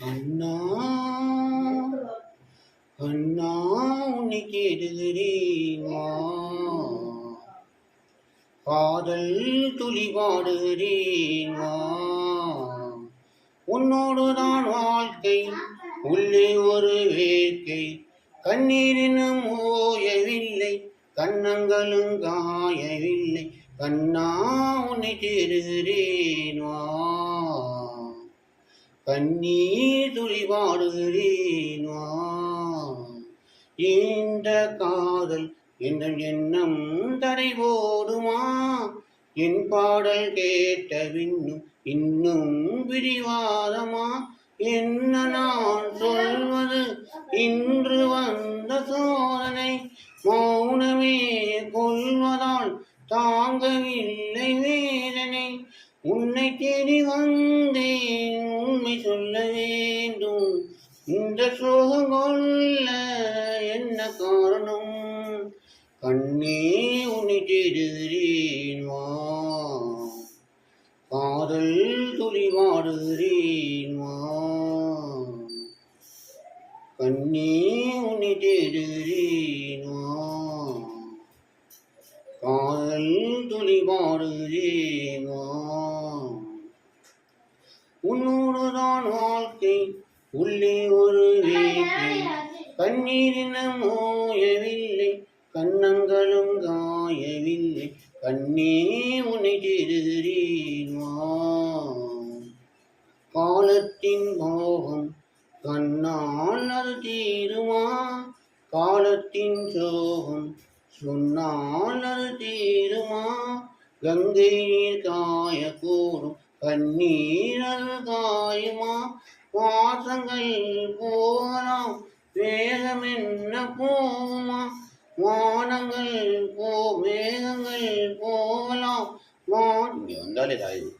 அண்ணா அண்ணா உன்னை கேடுகிறேன் காதல் துளி பாடுகிறேன் உன்னோடு தான் வாழ்க்கை உள்ளே ஒரு வேட்கை. கண்ணீரினும் ஓயவில்லை கண்ணங்களும் காயவில்லை. கண்ணா உன்னை தேடுகிறேன் வா கண்ணீர் துளி பாடுகிறேன் இந்த காதல் என்ற எண்ணம் தடை ஓடுமா என் பாடல் கேட்ட விண்ணும் இன்னும் விரிவாதமா? என்ன நான் சொல்வது? இன்று வந்த சோதனை மௌனமே கொள்வதால் தாங்கவில்லை வேதனை. உன்னை தேடி வந்த உண்மை சொல்ல வேண்டும். இந்த சோகம் கொள்ள என்ன காரணம்? கண்ணே உன்னை தேடுகிறேன் வா. காதல் துளி வாடுகிறேன் வா. கண்ணே உன்னை தேடுகிறேன் வா. காதல் துளி பாடுகிறேன் வா. உன்னோடு தான் வாழ்க்கை உள்ளே ஒரு வேட்டை. கண்ணீரினம் ஓயவில்லை கண்ணங்களும் காயவில்லை. கண்ணே உன்னை தேடுகிறேன் காலத்தின் மோகம் கண்ணால் அது தீருமா? காலத்தின் சோகம் சொன்னால் அது தீருமா? கங்கை நீர் காயக்கூடும் கண்ணீரல் காயுமா வாசங்கள் போலாம் வேகம் என்ன போகுமா வானங்கள் போ வேகங்கள் போகலாம் வான் வந்தாலே தாயுது